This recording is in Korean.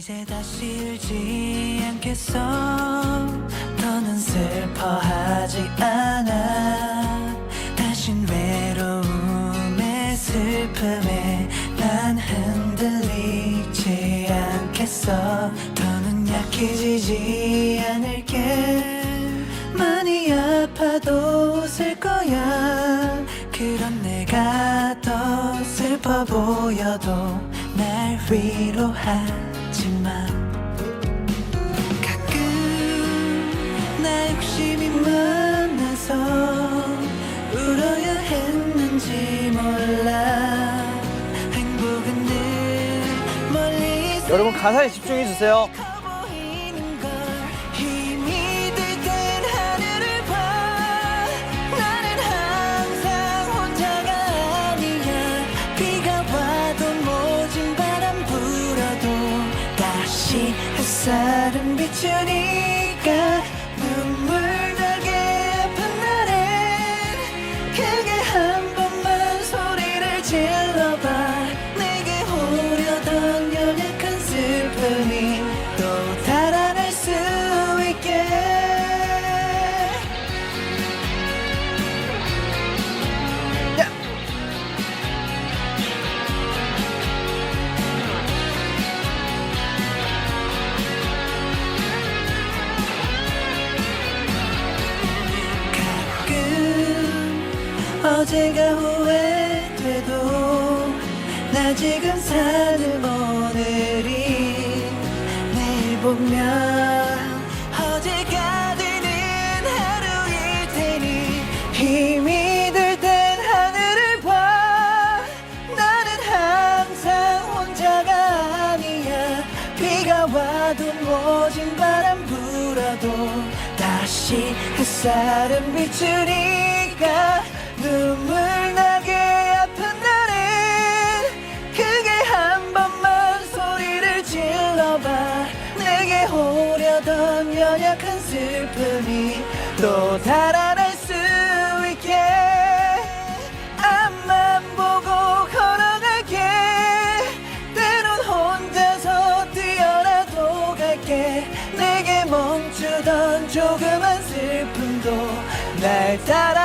이제 다시 울지 않겠어. 더는 슬퍼하지 않아. 다신 외로움에 슬픔에 난 흔들리지 않겠어. 더는 약해지지 않을게. 많이 아파도 웃을 거야. 그런 내가 더 슬퍼 보여도 날 위로 하지만 가끔 나 욕심이 많아서 울어야 했는지 몰라 행복은 늘 멀리 여러분 가사에 집중해 주세요. 햇살은 비추니까 눈물 어제가 후회돼도 나 지금 사는 오늘이 내일 보면 어제가 되는 하루일 테니 힘이 들 땐 하늘을 봐. 나는 항상 혼자가 아니야. 비가 와도 모진 바람 불어도 다시 햇살은 비추니까 연약한 슬픔이 또 달아날 수 있게. 앞만 보고 걸어갈게. 때론 혼자서 뛰어나도 갈게. 내게 멈추던 조그만 슬픔도 날 따라